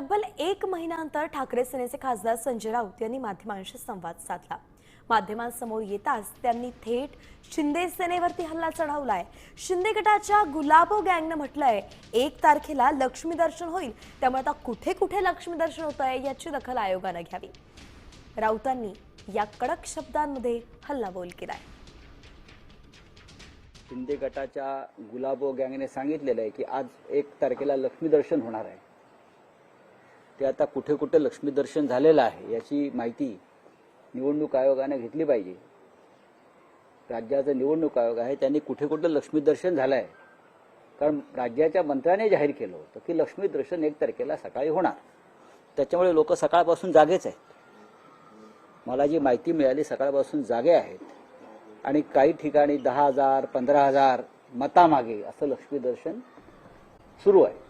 तब्बल एक महिन्यानंतर ठाकरे सेनेचे खासदार संजय राऊत यांनी माध्यमांशी संवाद साधला. माध्यमांसमोर येताच त्यांनी थेट शिंदे सेनेवरती हल्ला चढवलाय. शिंदे गटाच्या गुलाबो गँगनं म्हटलंय एक तारखेला लक्ष्मी दर्शन होईल त्यामुळे आता कुठे कुठे लक्ष्मी दर्शन होत आहे याची दखल आयोगानं घ्यावी. राऊतांनी या कडक शब्दांमध्ये हल्लाबोल केलाय. शिंदे गटाच्या गुलाबो गँगने सांगितलेलं आहे की आज एक तारखेला लक्ष्मी दर्शन होणार आहे. ते आता कुठे कुठे लक्ष्मी दर्शन झालेलं आहे याची माहिती निवडणूक आयोगाने घेतली पाहिजे. राज्याचा निवडणूक आयोग आहे त्यांनी कुठे कुठे लक्ष्मी दर्शन झालं आहे कारण राज्याच्या मंत्र्याने जाहीर केलं होतं की लक्ष्मी दर्शन एक तारखेला सकाळी होणार. त्याच्यामुळे लोक सकाळपासून जागेच आहेत. मला जी माहिती मिळाली सकाळपासून जागे आहेत. आणि काही ठिकाणी दहा हजार पंधरा हजार मतामागे असं लक्ष्मी दर्शन सुरू आहे.